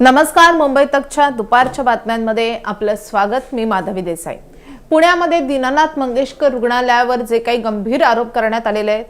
नमस्कार मुंबई तकच्या दुपारच्या बातम्यांमध्ये आपलं स्वागत. मी माधवी देसाई. पुण्यामध्ये दीनानाथ मंगेशकर रुग्णालयावर जे काही गंभीर आरोप करण्यात आलेले आहेत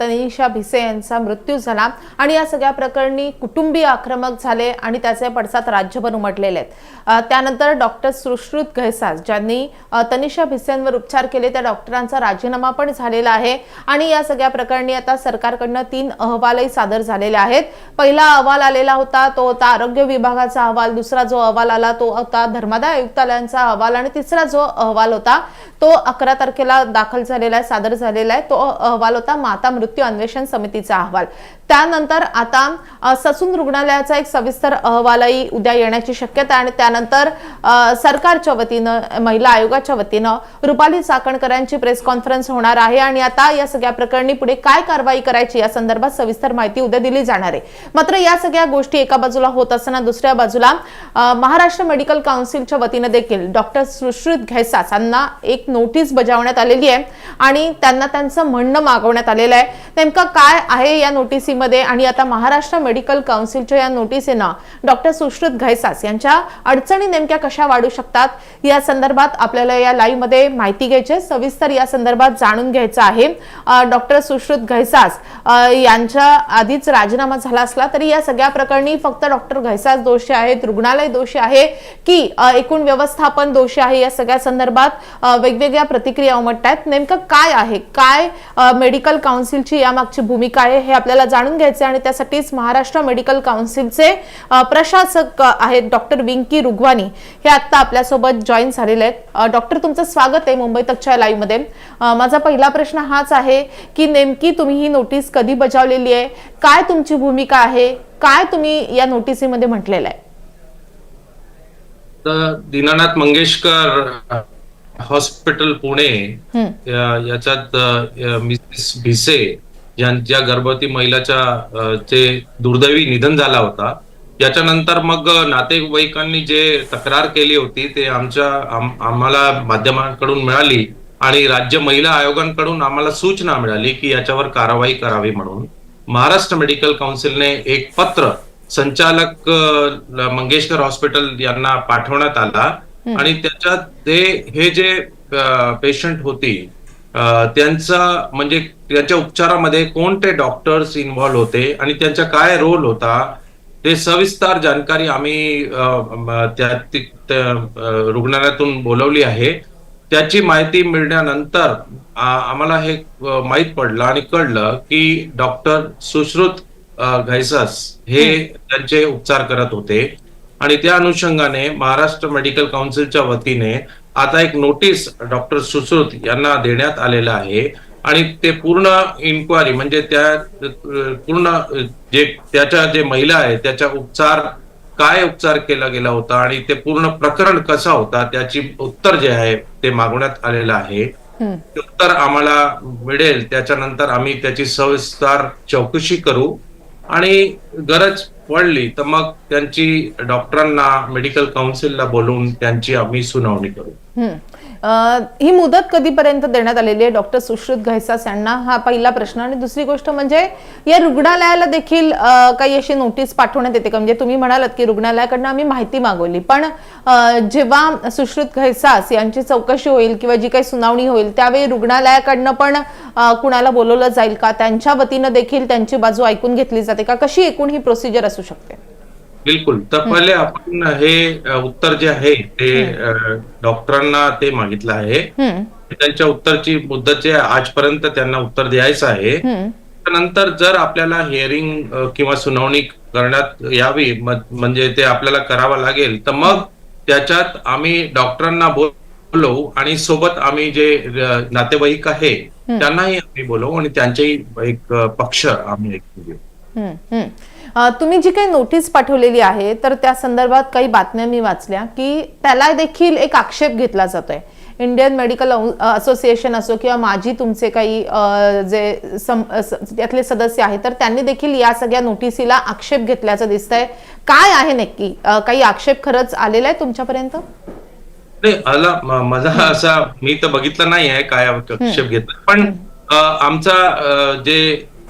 तनिषा भिसे यांचा मृत्यू झाला आणि या सगळ्या प्रकरणी कुटुंबीय आक्रमक झाले आणि त्याचे पडसाद राज्यभर उमटलेले आहेत. त्यानंतर डॉक्टर सुश्रुत घैसास ज्यांनी तनिषा भिसेंवर उपचार केले त्या डॉक्टरांचा राजीनामा पण झालेला आहे. आणि या सगळ्या प्रकरणी आता सरकारकडनं तीन अहवालही सादर झालेले आहेत. पहिला अहवाल आलेला होता तो होता आरोग्य विभागाचा अहवाल. दुसरा जो अहवाल आला तो होता धर्मादाय आयुक्तालयांचा अहवाल. आणि तिसरा जो अहवाल होता तो अकरा तारखेला दाखल झालेला आहे सादर झालेला आहे. तो अहवाल होता माता मृत्यू अन्वेषण समितीचा अहवाल. त्यानंतर आता ससून रुग्णालयाचा एक सविस्तर अहवालही उद्या येण्याची शक्यता आणि त्यानंतर सरकारच्या वतीनं महिला आयोगाच्या वतीनं रुपाली चाकणकरांची प्रेस कॉन्फरन्स होणार आहे आणि आता या सगळ्या प्रकरणी पुढे काय कारवाई करायची या संदर्भात सविस्तर माहिती उद्या दिली जाणार आहे. मात्र या सगळ्या गोष्टी एका बाजूला होत असताना दुसऱ्या बाजूला महाराष्ट्र मेडिकल काउन्सिलच्या वतीनं देखील डॉक्टर सुश्रुत घैसास यांना एक नोटीस बजावण्यात आलेली आहे आणि त्यांना त्यांचं म्हणणं मागवण्यात आलेलं आहे नेमकं काय आहे या नोटिसीमध्ये? आणि आता महाराष्ट्र मेडिकल काउन्सिलच्या या नोटिसीनं डॉक्टर सुश्रुत घैसास यांच्या अडचणी नेमक्या कशा वाढू शकतात? या संदर्भात आपल्याला या लाईव्हमध्ये माहिती घ्यायची सविस्तर या संदर्भात जाणून घ्यायचं आहे. डॉक्टर सुश्रुत घैसास यांच्या आधीच राजीनामा झाला असला तरी या सगळ्या प्रकरणी फक्त डॉक्टर घैसास दोषी आहेत रुग्णालय दोषी आहे की एकूण व्यवस्थापन दोषी आहे? या सगळ्या संदर्भात वेगवेगळ्या प्रतिक्रिया उमटत आहेत नेमकं काय आहे? काय मेडिकल काउन्सिल काउन्सिलची यामागची भूमिका आहे हे आपल्याला जाणून घ्यायचे आणि त्यासाठीच महाराष्ट्र मेडिकल काउन्सिलचे प्रशासक आहेत डॉक्टर विंकी रुगवानी. हे आता आपल्यासोबत जॉईन झालेले आहेत. डॉक्टर तुमचं स्वागत आहे मुंबई तकच्या लाईव्हमध्ये. माझा पहिला प्रश्न हाच आहे की नेमकी तुम्ही ही नोटीस कधी बजावलेली आहे? काय तुमची भूमिका आहे? काय तुम्ही या नोटिसीमध्ये म्हटलेलं आहे? दीनानाथ मंगेशकर हॉस्पिटल पुणे या- याच्यात मिसेस भिसे यांच्या गर्भवती महिलाच्या जे दुर्दैवी निधन झाला होता याच्यानंतर मग नातेवाईकांनी जे तक्रार केली होती ते आमच्या आम- आम्हाला माध्यमांकडून मिळाली आणि राज्य महिला आयोगांकडून आम्हाला सूचना मिळाली की याच्यावर कारवाई करावी म्हणून. महाराष्ट्र मेडिकल काउन्सिलने एक पत्र संचालक मंगेशकर हॉस्पिटल यांना पाठवण्यात आला. आणि त्याच्यात ते हे जे पेशंट होती त्यांचा म्हणजे त्यांच्या उपचारामध्ये कोणते डॉक्टर्स इन्व्हॉल्व होते आणि त्यांचा काय रोल होता ते सविस्तर जानकारी आम्ही त्या रुग्णालयातून बोलवली आहे. त्याची माहिती मिळण्यानंतर आम्हाला हे माहीत पडलं आणि कळलं की डॉक्टर सुश्रुत घैसास हे त्यांचे उपचार करत होते. आणि त्या अनुषंगाने महाराष्ट्र मेडिकल काउन्सिलच्या वतीने आता एक नोटीस डॉक्टर सुश्रुत यांना देण्यात आलेलं आहे. आणि ते पूर्ण इन्क्वायरी म्हणजे त्या पूर्ण जे त्याच्या जे महिला आहे त्याच्या उपचार काय उपचार केला गेला होता आणि ते पूर्ण प्रकरण कसा होता त्याची उत्तर जे आहे ते मागवण्यात आलेलं आहे. ते उत्तर आम्हाला मिळेल त्याच्यानंतर आम्ही त्याची सविस्तर चौकशी करू. आणि गरज पडली तर मग त्यांची डॉक्टरांना मेडिकल काउन्सिलला बोलवून त्यांची आम्ही सुनावणी करू. ही मुदत कधीपर्यंत देण्यात आलेली आहे? डॉक्टर सुश्रुत घैसास यांना हा पहिला प्रश्न. आणि दुसरी गोष्ट म्हणजे या रुग्णालयाला देखील काही अशी नोटीस पाठवण्यात येते का? म्हणजे तुम्ही म्हणालात की रुग्णालयाकडनं आम्ही माहिती मागवली पण जेव्हा सुश्रुत घैसास यांची चौकशी होईल किंवा जी काही सुनावणी होईल त्यावेळी रुग्णालयाकडनं पण कुणाला बोलवलं जाईल का? त्यांच्या वतीनं देखील त्यांची बाजू ऐकून घेतली जाते का? कशी एकूण ही प्रोसिजर असू शकते? बिलकुल. तर पहिले आपण हे उत्तर जे आहे ते डॉक्टरांना ते मागितलं आहे. हं, त्यांच्या उत्तरची मुदत जे आजपर्यंत त्यांना उत्तर द्यायचं आहे नंतर जर आपल्याला हिअरिंग किंवा सुनावणी करण्यात यावी म्हणजे ते आपल्याला करावं लागेल तर मग त्याच्यात आम्ही डॉक्टरांना बोलवू आणि सोबत आम्ही जे नातेवाईक आहे त्यांनाही आम्ही बोलवू आणि त्यांचेही एक पक्ष आम्ही ऐकून घेऊ तुम्ही जी काही नोटीस पाठवलेली आहे तर त्या संदर्भात काही बातम्या मी वाचल्या की त्याला देखील एक आक्षेप घेतला जातोय. इंडियन मेडिकल असोसिएशन असो किंवा माझी तुमचे काही जे सम- त्यातले सदस्य आहेत तर त्यांनी देखील या सगळ्या नोटिसीला आक्षेप घेतल्याचं दिसतंय. काय आहे नक्की? काही आक्षेप खरंच आलेला आहे तुमच्यापर्यंत? नाही आला. माझा असा मी तर बघितलं नाही आहे काय आक्षेप घेतला. पण आमचा जे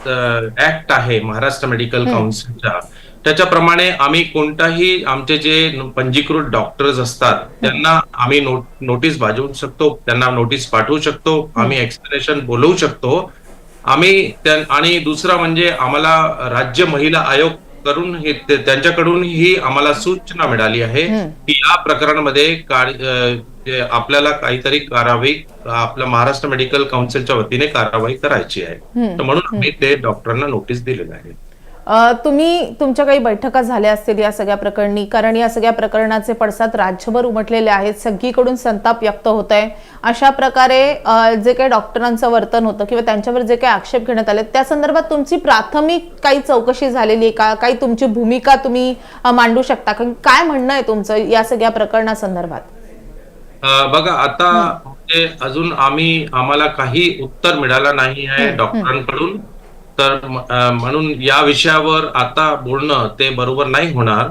ऍक्ट आहे महाराष्ट्र मेडिकल काउन्सिलचा त्याच्याप्रमाणे आम्ही कोणताही आमचे जे पंजीकृत डॉक्टर्स असतात त्यांना आम्ही नोटीस बाजवू शकतो त्यांना नोटीस पाठवू शकतो आम्ही एक्सप्लेनेशन बोलवू शकतो. आम्ही आणि दुसरा म्हणजे आम्हाला राज्य महिला आयोग करून हे त्यांच्याकडून ही आम्हाला सूचना मिळाली आहे की या प्रकरणामध्ये आपल्याला काहीतरी कारवाई आपल्या महाराष्ट्र मेडिकल काउन्सिलच्या वतीने कारवाई करायची आहे. तर म्हणून आम्ही ते डॉक्टरांना नोटीस दिलेलं आहे. तुम्ही तुमच्या काही बैठका झाल्या असतील या सगळ्या प्रकरणी? कारण या सगळ्या प्रकरणाचे पडसाद राज्यभर उमटलेले आहेत. सगळीकडून संताप व्यक्त होत आहे अशा प्रकारे जे काही डॉक्टरांचं वर्तन होतं किंवा त्यांच्यावर जे काही आक्षेप घेण्यात आले त्या संदर्भात तुमची प्राथमिक काही चौकशी झालेली आहे का? काही तुमची भूमिका तुम्ही मांडू शकता? का काय म्हणणं आहे तुमचं या सगळ्या प्रकरणासंदर्भात? बघा आता म्हणजे अजून आम्ही आम्हाला काही उत्तर मिळालं नाही आहे डॉक्टरांकडून. तर म्हणून या विषयावर आता बोलणं ते बरोबर नाही होणार.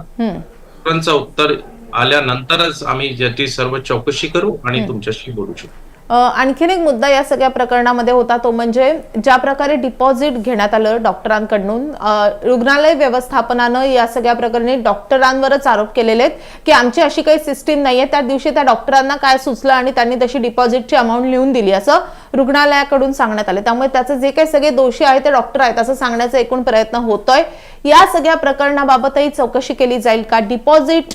उत्तर आल्यानंतरच आम्ही ज्याची सर्व चौकशी करू आणि तुमच्याशी बोलू शकू. अ, आणखीन एक मुद्दा या सगळ्या प्रकरणामध्ये होता तो म्हणजे ज्या प्रकारे डिपॉझिट घेण्यात आलं डॉक्टरांकडून रुग्णालय व्यवस्थापनानं या सगळ्या प्रकरणी डॉक्टरांवरच आरोप केलेले आहेत की आमची अशी काही सिस्टीम नाहीये. त्या दिवशी त्या डॉक्टरांना काय सुचलं आणि त्यांनी तशी डिपॉझिटची अमाऊंट लिहून दिली असं रुग्णालयाकडून सांगण्यात आले. त्यामुळे त्याचे जे काही सगळे दोषी आहेत ते डॉक्टर आहेत असं सांगण्याचा एकूण प्रयत्न होतोय. या सगळ्या प्रकरणाबाबतही चौकशी केली जाईल का? डिपॉझिट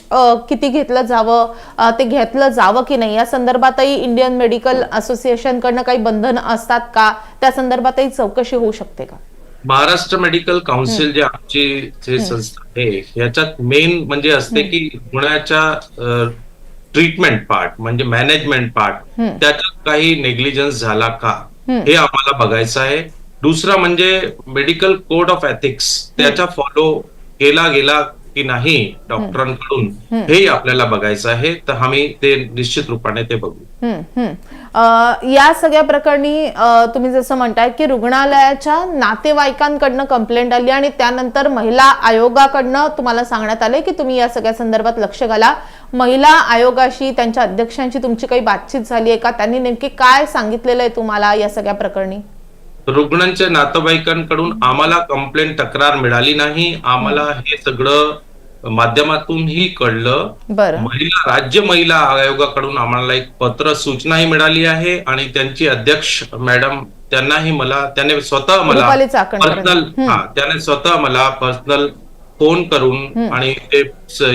किती घेतलं जावं ते घेतलं जावं की नाही? या संदर्भातही इंडियन मेडिकल असोसिएशन कडनं काही बंधन असतात का? त्या संदर्भातही चौकशी होऊ शकते का? महाराष्ट्र मेडिकल काउन्सिल जे आमची जे संस्था आहे याच्यात मेन म्हणजे असते की रुग्णाच्या ट्रीटमेंट पार्ट म्हणजे मॅनेजमेंट पार्ट त्याच्यात काही नेग्लिजन्स झाला का? हे आम्हाला बघायचं आहे. दुसरा म्हणजे मेडिकल कोड ऑफ एथिक्स त्याचा फॉलो केला गेला की नाही डॉक्टरांकडून हेही आपल्याला बघायचं आहे तर आम्ही ते निश्चित रूपाने ते बघू. या सगळ्या प्रकरणी तुम्ही जसं म्हणताय की रुग्णालयाच्या नातेवाईकांकडनं कंप्लेंट आली आणि त्यानंतर महिला आयोगाकडनं तुम्हाला सांगण्यात आले की तुम्ही या सगळ्या संदर्भात लक्ष घाला. महिला आयोगाशी त्यांच्या अध्यक्षांची तुमची काही बातचीत झाली आहे का? त्यांनी नेमके काय सांगितलेलं आहे तुम्हाला या सगळ्या प्रकरणी? रुग्णांच्या नातेवाईकांकडून आम्हाला कंप्लेंट तक्रार मिळाली नाही. आम्हाला हे सगळं माध्यमातूनही कळलं. महिला राज्य महिला आयोगाकडून आम्हाला एक पत्र सूचनाही मिळाली आहे आणि त्यांची अध्यक्ष मॅडम त्यांनाही मला त्याने स्वतः मला. पर्सनल हा त्याने स्वतः मला पर्सनल फोन करून आणि ते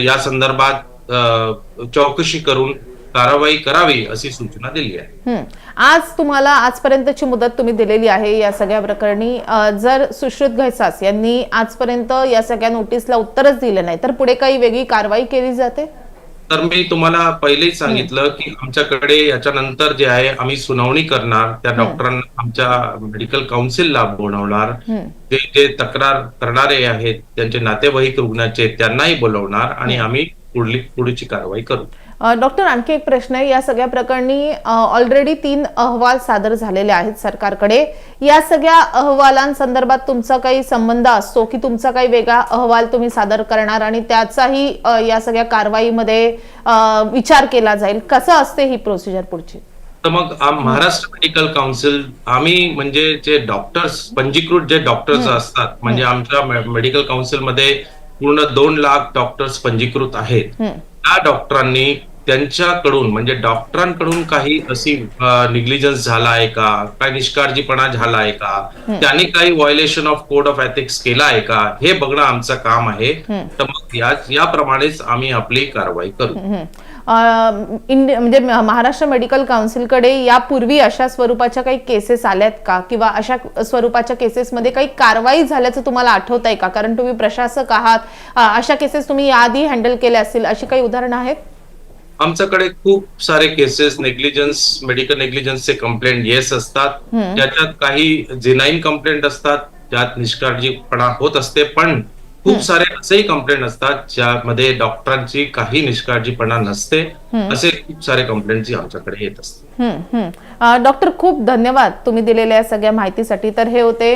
या संदर्भात चौकशी करून कारवाई करावी अशी सूचना दिली आहे. आज तुम्हाला आजपर्यंतची मुदत तुम्ही दिलेली आहे या सगळ्या प्रकरणी. जर सुश्रुत घैसास यांनी आजपर्यंत या सगळ्या नोटीसला उत्तरच दिलं नाही तर पुढे काही वेगळी कारवाई केली जाते? तर मी तुम्हाला पहिलेच सांगितलं की आमच्याकडे याच्यानंतर जे आहे आम्ही सुनावणी करणार. त्या डॉक्टरांना आमच्या मेडिकल काउन्सिलला बोलवणार. ते जे तक्रार करणारे आहेत त्यांचे नातेवाईक रुग्णाचे त्यांनाही बोलवणार आणि आम्ही पुढली पुढची कारवाई करू. डॉक्टर आणखी एक प्रश्न आहे. या सगळ्या प्रकरणी ऑलरेडी तीन अहवाल सादर झालेले आहेत सरकारकडे. या सगळ्या अहवालांसंदर्भात तुमचा काही संबंध असतो की तुमचा काही वेगळा अहवाल तुम्ही सादर करणार आणि त्याचाही या सगळ्या कारवाईमध्ये विचार केला जाईल? कसं असते ही प्रोसिजर पुढची? तर मग महाराष्ट्र मेडिकल काउन्सिल आम्ही म्हणजे जे डॉक्टर्स पंजीकृत जे डॉक्टर्स असतात म्हणजे आमच्या मेडिकल काउन्सिलमध्ये पूर्ण दोन लाख डॉक्टर्स पंजीकृत आहेत. त्या डॉक्टरांनी त्यांच्याकडून म्हणजे डॉक्टरांकडून काही अशी निग्लिजन्स झाला आहे का? काही निष्काळजीपणा झाला आहे का? त्यांनी काही violation of code of ethics केला आहे का? हे बघणं आमचं काम आहे. तर मग याप्रमाणेच आम्ही आपली कारवाई करू. हम्म. अ, इंडि म्हणजे महाराष्ट्र मेडिकल काउन्सिलकडे यापूर्वी अशा स्वरूपाच्या काही केसेस आल्यात का? किंवा अशा स्वरूपाच्या केसेसमध्ये काही कारवाई झाल्याचं तुम्हाला आठवत आहे का? कारण तुम्ही प्रशासक आहात. अशा केसेस तुम्ही याआधी हँडल केल्या असतील अशी काही उदाहरणं आहेत? आमच्याकडे खूप सारे केसेस नेग्लिजन्स मेडिकल नेग्लिजन्सचे कंप्लेंट येस असतात. त्याच्यात काही जेनाईन कंप्लेंट असतात. त्यात निष्काळजीपणा होत असते. पण खूप सारे असेही कंप्लेंट असतात ज्यामध्ये डॉक्टरांची काही निष्काळजीपणा नसते असे खूप सारे कंप्लेंट आमच्याकडे येत असते डॉक्टर खूप धन्यवाद तुम्ही दिलेल्या सगळ्या माहितीसाठी. तर हे होते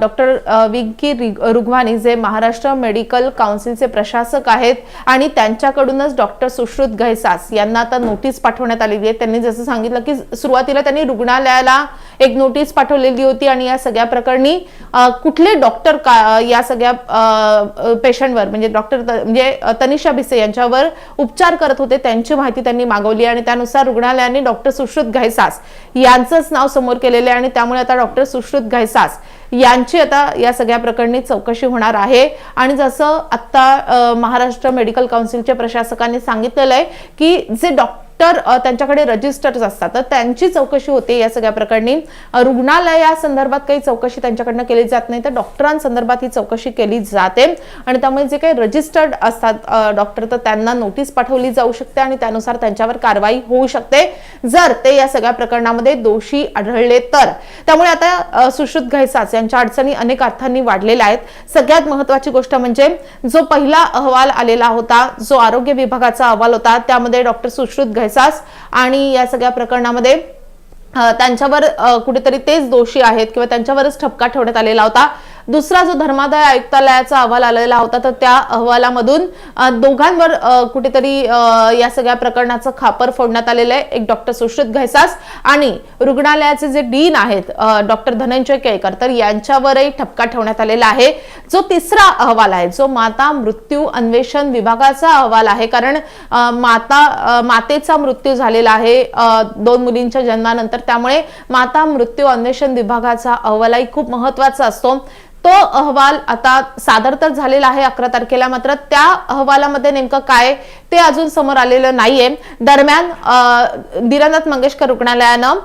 डॉक्टर विंकी रिग- जे महाराष्ट्र मेडिकल काउन्सिलचे प्रशासक आहेत आणि त्यांच्याकडूनच डॉक्टर सुश्रुत घैसास यांना आता नोटीस पाठवण्यात आलेली आहे. त्यांनी जसं सांगितलं की सुरुवातीला त्यांनी रुग्णालयाला एक नोटीस पाठवलेली होती आणि या सगळ्या प्रकरणी कुठले डॉक्टर का या सगळ्या पेशंटवर म्हणजे डॉक्टर म्हणजे तनिषा भिसे यांच्यावर उपचार करत होते त्यांची माहिती त्यांनी मागवली आणि त्यानुसार रुग्णालयाने डॉक्टर सुश्रुत घैसास यांचंच नाव समोर केलेलं आहे आणि त्यामुळे आता डॉक्टर सुश्रुत घैसास यांची आता या सगळ्या प्रकरणी चौकशी होणार आहे. आणि जसं आत्ता महाराष्ट्र मेडिकल काउन्सिलच्या प्रशासकांनी सांगितलेलं आहे की जे डॉक्टर तर त्यांच्याकडे रजिस्टर्स असतात. तर त्यांची चौकशी होते या सगळ्या प्रकरणी. रुग्णालयासंदर्भात रुग्णालया संदर्भात काही चौकशी त्यांच्याकडनं केली जात नाही. तर डॉक्टरांसंदर्भात ही चौकशी केली जाते. आणि त्यामुळे जे काही रजिस्टर्ड असतात डॉक्टर तर त्यांना नोटीस पाठवली जाऊ शकते आणि त्यानुसार त्यांच्यावर कारवाई होऊ शकते. जर ते या सगळ्या प्रकरणामध्ये दोषी आढळले तर. त्यामुळे आता सुश्रुत घैसास यांच्या अडचणी अनेक अर्थांनी वाढलेल्या आहेत. सगळ्यात महत्वाची गोष्ट म्हणजे जो पहिला अहवाल आलेला होता जो आरोग्य विभागाचा अहवाल होता त्यामध्ये डॉक्टर सुश्रुत घैसास आणि या सगळ्या प्रकरणामध्ये त्यांच्यावर कुठेतरी तेच दोषी आहेत किंवा त्यांच्यावरच ठपका ठेवण्यात आलेला होता. दुसरा जो धर्मादाय आयुक्तालयाचा अहवाल आलेला होता तर त्या अहवालामधून दोघांवर कुठेतरी या सगळ्या प्रकरणाचं खापर फोडण्यात आलेलं आहे. एक डॉक्टर सुश्रुत घैसास आणि रुग्णालयाचे जे डीन आहेत डॉक्टर धनंजय केळकर तर यांच्यावरही ठपका ठेवण्यात आलेला आहे. जो तिसरा अहवाल आहे जो माता मृत्यू अन्वेषण विभागाचा अहवाल आहे कारण माता मातेचा मृत्यू झालेला आहे दोन मुलींच्या जन्मानंतर. त्यामुळे माता मृत्यू अन्वेषण विभागाचा अहवालही खूप महत्त्वाचा असतो. तो अहवाल आता सादर तर झालेला आहे अकरा तारखेला मात्र त्या अहवालामध्ये नेमकं काय ते अजून समोर आलेलं नाहीये. दरम्यान दिरानाथ मंगेशकर रुग्णालयानं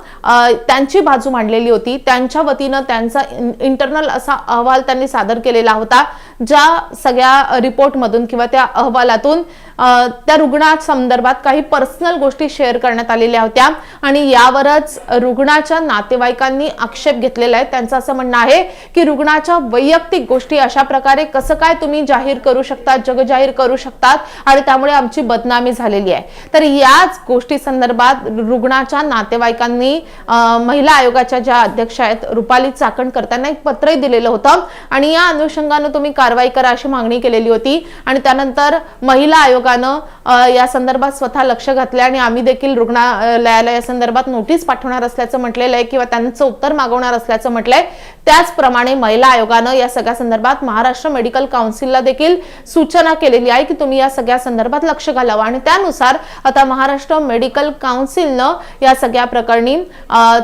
त्यांची बाजू मांडलेली होती. त्यांच्या वतीनं त्यांचा इंटरनल असा अहवाल त्यांनी सादर केलेला होता ज्या सगळ्या रिपोर्टमधून किंवा त्या अहवालातून त्या रुग्णा संदर्भात काही पर्सनल गोष्टी शेअर करण्यात आलेल्या होत्या. आणि यावरच रुग्णाच्या नातेवाईकांनी आक्षेप घेतलेला आहे. त्यांचं असं म्हणणं आहे की रुग्णाच्या वैयक्तिक गोष्टी अशा प्रकारे कसं काय तुम्ही जाहीर करू शकता जगजाहीर करू शकतात आणि त्यामुळे आमची बदनामी झालेली आहे. तर याच गोष्टी संदर्भात रुग्णाच्या नातेवाईकांनी महिला आयोगाच्या ज्या अध्यक्ष आहेत रुपाली चाकणकर त्यांना एक पत्रही दिलेलं होतं. आणि या अनुषंगानं तुम्ही कारवाई करा अशी मागणी केलेली होती. आणि त्यानंतर महिला आयोग आयोगानं या संदर्भात स्वतः लक्ष घातलं आणि आम्ही देखील रुग्णालयाला या संदर्भात नोटीस पाठवणार असल्याचं म्हटलेलं आहे किंवा त्यांचं उत्तर मागवणार असल्याचं म्हटलंय. त्याचप्रमाणे महिला आयोगानं या सगळ्या संदर्भात महाराष्ट्र मेडिकल काउन्सिलला देखील सूचना केलेली आहे की तुम्ही या सगळ्या संदर्भात लक्ष घालावं. आणि त्यानुसार आता महाराष्ट्र मेडिकल काउन्सिलनं या सगळ्या प्रकरणी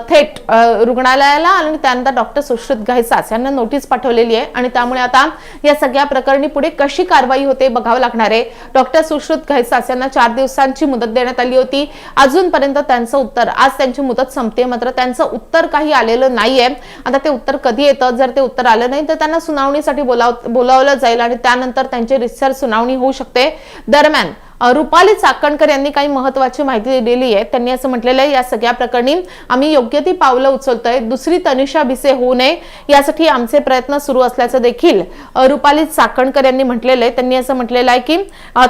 थेट रुग्णालयाला आणि त्यानंतर डॉक्टर सुश्रुत घायसास यांना नोटीस पाठवलेली आहे. आणि त्यामुळे आता या सगळ्या प्रकरणी पुढे कशी कारवाई होते बघावं लागणार आहे. डॉक्टर सुश्रुत घैसास यांना चार दिवसांची मुदत देण्यात आली होती. अजूनपर्यंत त्यांचं उत्तर आज त्यांची मुदत संपते मात्र त्यांचं उत्तर काही आलेलं नाहीये. आता ते उत्तर कधी येतं? जर ते उत्तर आलं नाही तर त्यांना सुनावणीसाठी बोलाव बोलावलं जाईल आणि त्यानंतर त्यांची रिसर सुनावणी होऊ शकते. दरम्यान रुपाली चाकणकर यांनी काही महत्वाची माहिती दिलेली आहे. त्यांनी असं म्हटलेलं आहे या सगळ्या प्रकरणी आम्ही योग्य ती पावलं उचलतोय. दुसरी तनिषा भिसे होऊ नये. यासाठी आमचे प्रयत्न सुरू असल्याचं देखील रुपाली चाकणकर यांनी म्हटलेलं आहे. त्यांनी असं म्हटलेलं आहे की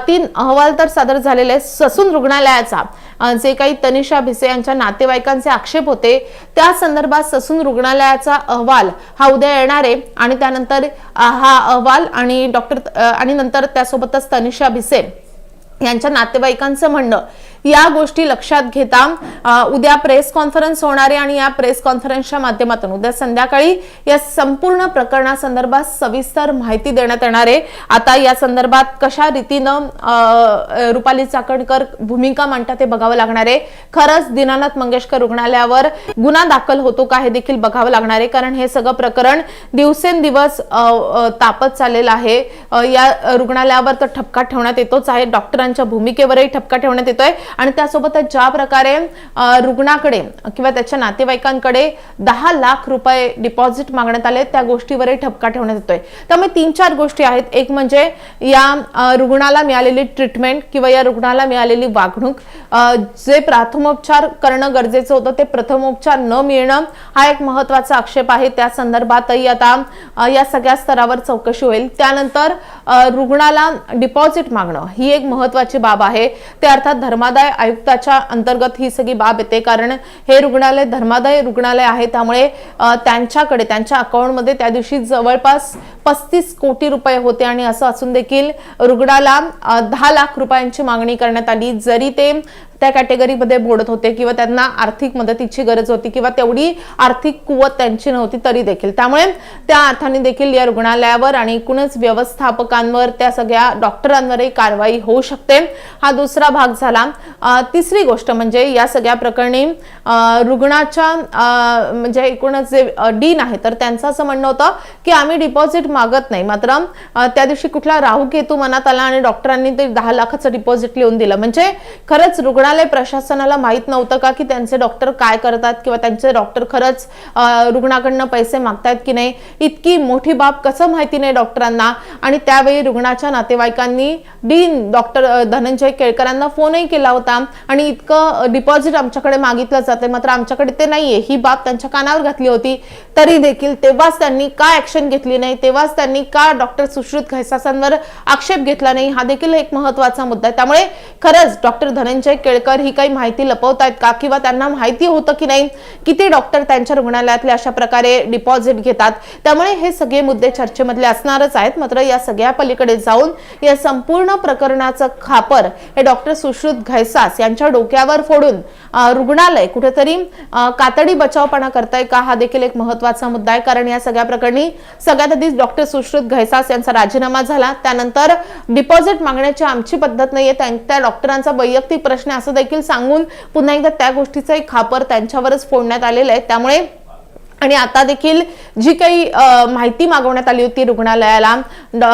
तीन अहवाल तर सादर झालेले आहे ससून रुग्णालयाचा जे काही तनिषा भिसे यांच्या नातेवाईकांचे आक्षेप होते त्या संदर्भात ससून रुग्णालयाचा अहवाल हा उद्या येणार आहे. आणि त्यानंतर हा अहवाल आणि डॉक्टर आणि नंतर त्यासोबतच तनिषा भिसे यांच्या नातेवाईकांचं म्हणणं. या गोष्टी लक्षात घेता उद्या प्रेस कॉन्फरन्स होणार आहे आणि या प्रेस कॉन्फरन्सच्या माध्यमातून उद्या संध्याकाळी या संपूर्ण प्रकरणासंदर्भात सविस्तर माहिती देण्यात येणार आहे. आता या संदर्भात कशा रीतीनं रुपाली चाकणकर भूमिका मांडतात ते बघावं लागणार आहे. खरंच दीनानाथ मंगेशकर रुग्णालयावर गुन्हा दाखल होतो का हे देखील बघावं लागणार आहे. कारण हे सगळं प्रकरण दिवसेंदिवस तापत चाललेलं आहे. या रुग्णालयावर तर ठपका ठेवण्यात येतोच आहे. डॉक्टरांच्या भूमिकेवरही ठपका ठेवण्यात येतोय. आणि त्यासोबतच ज्या प्रकारे रुग्णाकडे किंवा त्याच्या नातेवाईकांकडे दहा लाख रुपये डिपॉझिट मागण्यात आले त्या गोष्टीवरही ठपका ठेवण्यात येतोय. त्यामुळे तीन चार गोष्टी आहेत. एक म्हणजे या रुग्णाला मिळालेली ट्रीटमेंट किंवा या रुग्णाला मिळालेली वागणूक जे प्राथमोपचार करणं गरजेचं होतं ते प्रथमोपचार न मिळणं हा एक महत्त्वाचा आक्षेप आहे. त्या संदर्भातही आता या सगळ्या स्तरावर चौकशी होईल. त्यानंतर रुग्णाला डिपॉझिट मागणं ही एक महत्वाची बाब आहे. ते अर्थात धर्मादाय रुग्णालय आयुक्ताच्या अंतर्गत ही सगळी बाब येते. कारण हे रुग्णालय धर्मादाय रुग्णालय आहे. त्यामुळे त्यांच्याकडे त्यांच्या अकाउंटमध्ये त्या दिवशी जवळपास पस्तीस कोटी रुपये होते आणि असं असून देखील रुग्णाला दहा लाख रुपयांची मागणी करण्यात आली. जरी ते त्या कॅटेगरीमध्ये बोडत होते किंवा त्यांना आर्थिक मदतीची गरज होती किंवा तेवढी आर्थिक कुवत त्यांची नव्हती तरी देखील. त्यामुळे त्या अर्थाने देखील या रुग्णालयावर आणि एकूणच व्यवस्थापकांवर त्या सगळ्या डॉक्टरांवरही कारवाई होऊ शकते. हा दुसरा भाग झाला. तिसरी गोष्ट म्हणजे या सगळ्या प्रकरणी रुग्णाच्या म्हणजे एकूणच जे डीन आहे तर त्यांचं असं म्हणणं होतं की आम्ही डिपॉझिट मागत नाही. मात्र त्या दिवशी कुठला राहू केतू मनात आला आणि डॉक्टरांनी ते दहा लाखाचं डिपॉझिट लिहून दिलं. म्हणजे खरंच रुग्णालय प्रशासनाला माहीत नव्हतं का की त्यांचे डॉक्टर काय करतात किंवा त्यांचे डॉक्टर खरंच रुग्णाकडनं पैसे मागतायत की नाही? इतकी मोठी बाब कसं माहिती नाही डॉक्टरांना? आणि त्यावेळी रुग्णाच्या नातेवाईकांनी डीन डॉक्टर धनंजय केळकरांना फोनही केला होता. आणि इतकं डिपॉझिट आमच्याकडे मागितलं जाते. मात्र आमच्याकडे ते नाहीये. ही बाब त्यांच्या कानावर घातली होती. तरी देखील तेव्हाच त्यांनी का ऍक्शन घेतली नाही? तेव्हाच त्यांनी का डॉक्टर सुश्रुत घैसासांवर आक्षेप घेतला नाही? हा देखील एक महत्त्वाचा मुद्दा आहे. त्यामुळे खरंच डॉक्टर धनंजय केळकर ही काही माहिती लपवतायत का? किंवा त्यांना माहिती होतं की नाही? किती डॉक्टर त्यांच्या रुग्णालयातले अशा प्रकारे डिपॉझिट घेतात? त्यामुळे हे सगळे मुद्दे चर्चेमधले असणारच आहेत. मात्र या सगळ्या पलीकडे जाऊन या संपूर्ण प्रकरणाचं खापर हे डॉक्टर सुश्रुत घैसास यांच्या डोक्यावर फोडून रुग्णालय कुठेतरी कातडी बचावपणा करताय का? हा देखील एक महत्त्वाचा मुद्दा आहे. कारण या सगळ्या प्रकरणी सगळ्यात आधी डॉक्टर सुश्रुत घैसास यांचा राजीनामा झाला. त्यानंतर डिपॉझिट मागण्याची आमची पद्धत नाहीये. त्यां- त्या डॉक्टरांचा वैयक्तिक प्रश्न असं देखील सांगून पुन्हा एकदा त्या गोष्टीचं एक खापर त्यांच्यावरच फोडण्यात आलेलं आहे. त्यामुळे आणि आता देखील जी काही माहिती मागवण्यात आली होती रुग्णालयाला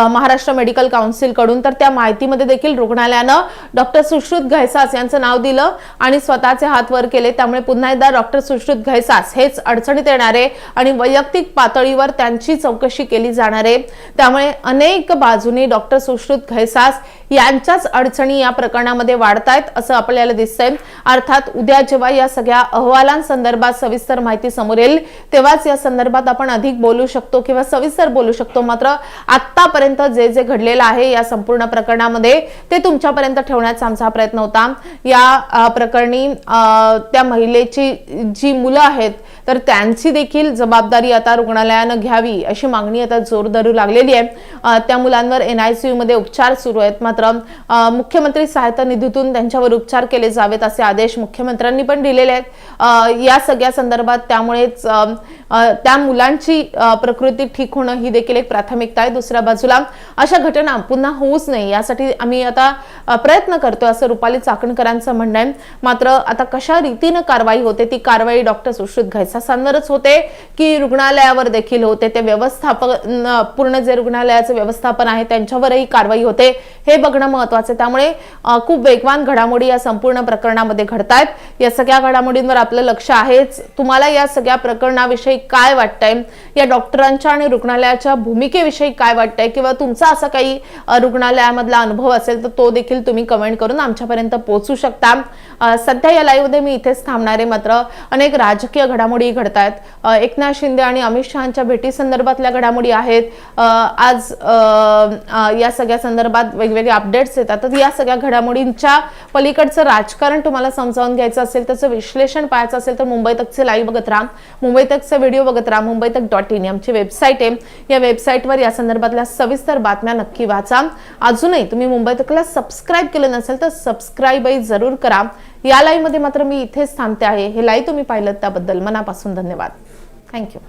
महाराष्ट्र मेडिकल काउन्सिलकडून तर त्या माहितीमध्ये देखील रुग्णालयानं डॉक्टर सुश्रुत घैसास यांचं नाव दिलं आणि स्वतःचे हात वर केले. त्यामुळे पुन्हा एकदा डॉक्टर सुश्रुत घैसास हेच अडचणीत येणारे आणि वैयक्तिक पातळीवर त्यांची चौकशी केली जाणार. आहे त्यामुळे अनेक बाजूनी डॉक्टर सुश्रुत घैसास यांच्याच अडचणी या प्रकरणामध्ये वाढतायत असं आपल्याला दिसतंय. अर्थात उद्या जेव्हा या सगळ्या अहवालांसंदर्भात सविस्तर माहिती समोर येईल तेव्हाच या संदर्भात आपण अधिक बोलू शकतो किंवा सविस्तर बोलू शकतो. मात्र आतापर्यंत जे जे घडलेलं आहे या संपूर्ण प्रकरणामध्ये ते तुमच्यापर्यंत ठेवण्याचा आमचा प्रयत्न होता. या प्रकरणी त्या महिलेची जी मुलं आहेत तर त्यांची देखील जबाबदारी आता रुग्णालयानं घ्यावी अशी मागणी आता जोर धरू लागलेली आहे. त्या मुलांवर एन आय सी मध्ये उपचार सुरू आहेत. मात्र मुख्यमंत्री सहायता निधीतून त्यांच्यावर उपचार केले जावेत असे आदेश मुख्यमंत्र्यांनी पण दिलेले आहेत. या सगळ्या संदर्भात त्यामुळेच त्या मुलांची प्रकृती ठीक होणं ही देखील एक प्राथमिकता आहे दुसऱ्या बाजूला. अशा घटना पुन्हा होऊच नाही यासाठी आम्ही आता प्रयत्न करतोय असं रुपाली चाकणकरांचं म्हणणं आहे. मात्र आता कशा रीतीनं कारवाई होते ती कारवाई डॉक्टर सुश्रुत घैसासांवरच होते की रुग्णालयावर देखील होते? ते व्यवस्थापन पूर्ण जे रुग्णालयाचं व्यवस्थापन आहे त्यांच्यावरही कारवाई होते हे बघणं महत्वाचं आहे. त्यामुळे खूप वेगवान घडामोडी या संपूर्ण प्रकरणामध्ये घडतायत. या सगळ्या घडामोडींवर आपलं लक्ष आहेच. तुम्हाला या सगळ्या प्रकरणाविषयी काय वाटतंय? या डॉक्टरांच्या आणि रुग्णालयाच्या भूमिकेविषयी काय वाटतंय? किंवा तुमचा असा काही रुग्णालयामधला अनुभव असेल तर तो देखील तुम्ही कमेंट करून आमच्यापर्यंत पोहोचू शकता. सध्या या लाईव्हमध्ये मी इथेच थांबणार आहे मात्र अनेक राजकीय घडामोडी घडतायत. आहेत एकनाथ शिंदे आणि अमित शहाच्या भेटी संदर्भातल्या घडामोडी आहेत. आज या सगळ्या संदर्भात वेगवेगळे अपडेट्स येतात. तर या सगळ्या घडामोडींच्या पलीकडचं राजकारण तुम्हाला समजावून घ्यायचं असेल त्याचं विश्लेषण पाहायचं असेल तर मुंबई तकचे लाईव्ह बघत राहा. मुंबई तकचे व्हिडिओ बघत राहा. मुंबई तक डॉट इन आमची वेबसाईट आहे. या वेबसाईटवर या संदर्भातल्या सविस्तर बातम्या नक्की वाचा. अजूनही तुम्ही मुंबई तकला सबस्क्राईब केलं नसेल तर सबस्क्राईबही जरूर करा. या लाईव्हमध्ये मात्र मी इथेच थांबते आहे. हे लाईव्ह तुम्ही पाहिलं त्याबद्दल मनापासून धन्यवाद. थँक्यू